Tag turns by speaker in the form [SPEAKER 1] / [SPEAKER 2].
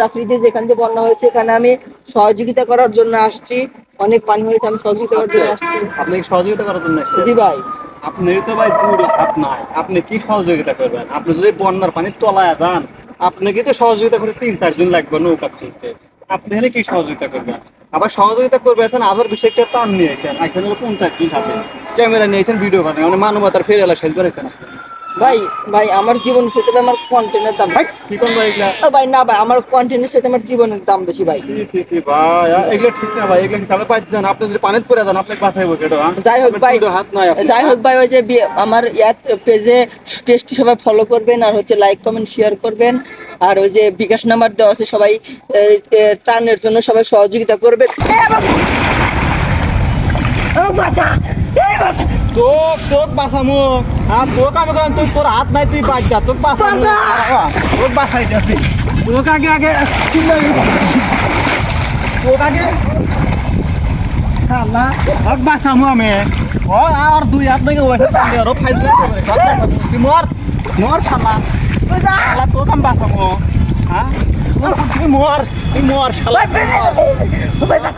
[SPEAKER 1] জাফরিতে যেখান থেকে বন্যা হয়েছে এখানে আমি সহযোগিতা করার জন্য আসছি। অনেক পানি হয়েছে আমি সহযোগিতা করার জন্য আসছি।
[SPEAKER 2] আপনি কি সহযোগিতা করার জন্য?
[SPEAKER 1] জি ভাই।
[SPEAKER 2] আপনার তো ভাই হাত নাই। আপনি কি সহযোগিতা করবেন? আপনি যদি বন্যার পানি তলায় যান আপনাকে তো সহযোগিতা করে তিন চারজন লাগবে নৌকা তুলতে আপনি এখানে কি সহযোগিতা করবেন? আবার সহযোগিতা করবে এখন আবার বিষয়টা টান নিয়েছেন এখানে পঞ্চাশ জন সাথে। ক্যামেরা নিয়েছেন ভিডিও করেন মানে মানবতার ফের এলা শেষ করেছেন আপনি।
[SPEAKER 1] ভাই ভাই আমার জীবন সাথে আমার কন্টেন্টের দাম
[SPEAKER 2] ভাই কি কোন ভাই এগুলা?
[SPEAKER 1] ভাই না ভাই আমার কন্টেন্টের সাথে আমার জীবনের দাম বেশি ভাই।
[SPEAKER 2] ভাই এগুলো ঠিক না ভাই এগুলো ঠিক না। আপনি যান আপনি যদি পানিতে পড়ে যান বসে এটা
[SPEAKER 1] যাই হোক ভাই
[SPEAKER 2] হাত নাই
[SPEAKER 1] যাই হোক ভাই ওই যে আমার ইয়াত পেজে পেজটি সবাই ফলো করবেন আর হচ্ছে লাইক কমেন্ট শেয়ার করবেন আর ওই যে বিকাশ নাম্বার দেওয়া আছে সবাই এ, জন্য সবাই সহযোগিতা করবে
[SPEAKER 2] তোক তোক বাঁচামু। হ্যাঁ তোক আমি করেন তুই তোর হাত নাই তুই বাঁচ যা তোক বাঁচামু। তোক বাঁচাই যাবি তোক আগে আগে। তোক আগে। বাঁচামু আমি। ও আর দুই হাত নাকি ওইটা চালি আরও ফাইজ তুই মর মর শালা। শালা তোক আমি বাঁচামু। হ্যাঁ? তুই মর তুই মর শালা মর।